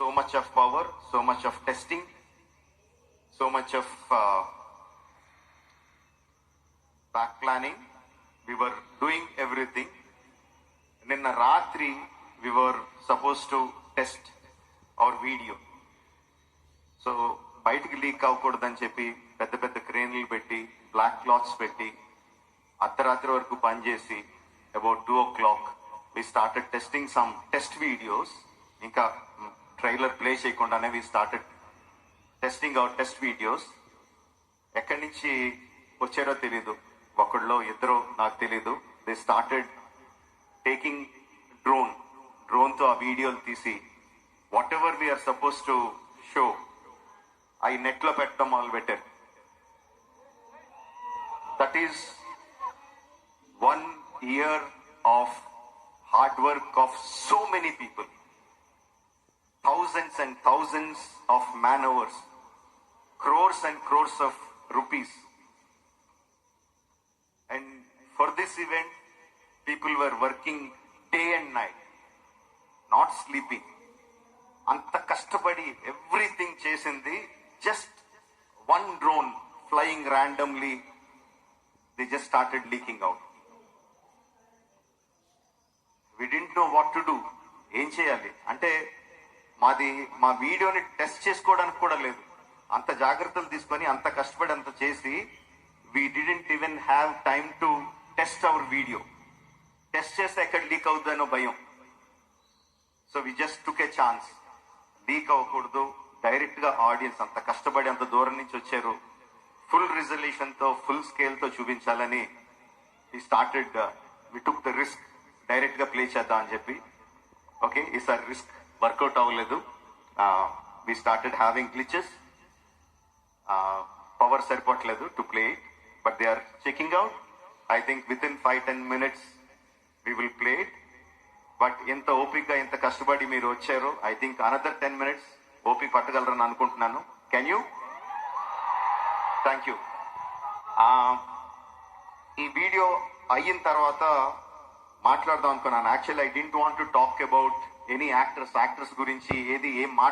so much of power, so much of testing, so much of uh, back planning. We were doing everything. నిన్న రాత్రి we were supposed to test our video so బయటికి leak అవ్వకూడదని చెప్పి పెద్ద పెద్ద క్రేన్లు పెట్టి black clothes పెట్టి అర్ధరాత్రి వరకు పనిచేసి about two o'clock we started testing some test videos ఇంకా ట్రైలర్ ప్లే చేయకుండానే we started testing our test videos ఎక్కడి నుంచి వచ్చారో తెలీదు. ఒకళ్ళో ఇద్దరు నాకు తెలీదు. దే స్టార్టెడ్ టేకింగ్ డ్రోన్ డ్రోన్తో ఆ వీడియోలు తీసి whatever we are supposed to show అవి నెట్లో పెట్టడం మొదలు పెట్టారు that is one year of hard work of so many people thousands and thousands of man hours, crores and crores of rupees. And for this event, people were working day and night, not sleeping. అంత కష్టపడి everything చేసింది just one drone flying randomly they just started leaking out we didn't know what to do ఏం చేయాలి అంటే మాది మా వీడియోని test చేసుకోవడానికి కూడా లేదు. అంత జాగ్రత్తలు తీసుకొని అంత కష్టపడి అంత చేసి we didn't even have time to test our video test చేస్తే ఎక్కడ లీక్ అవుతుందనో భయం. So we just took a chance leak అవ్వకూడదు. డైరెక్ట్గా ఆడియన్స్ అంత కష్టపడి అంత దూరం నుంచి వచ్చారు. ఫుల్ రిజల్యూషన్తో ఫుల్ స్కేల్తో చూపించాలని ఈ started we took the risk డైరెక్ట్గా ప్లే చేద్దాం అని చెప్పి. ఓకే ఈసారి రిస్క్ వర్కౌట్ అవ్వలేదు. We started having glitches power సరిపోవట్లేదు to play it but they are checking out I think within five ten minutes we will play it but ఎంత ఓపిక్గా ఎంత కష్టపడి మీరు వచ్చారో I think another ten minutes ఓపిక పట్టగలరని అనుకుంటున్నాను. కెన్ యూ థ్యాంక్ యూ ఈ వీడియో అయిన తర్వాత మాట్లాడదాం అనుకున్నాను. Actually I didn't want to talk about any actors actors గురించి ఏది ఏం మాట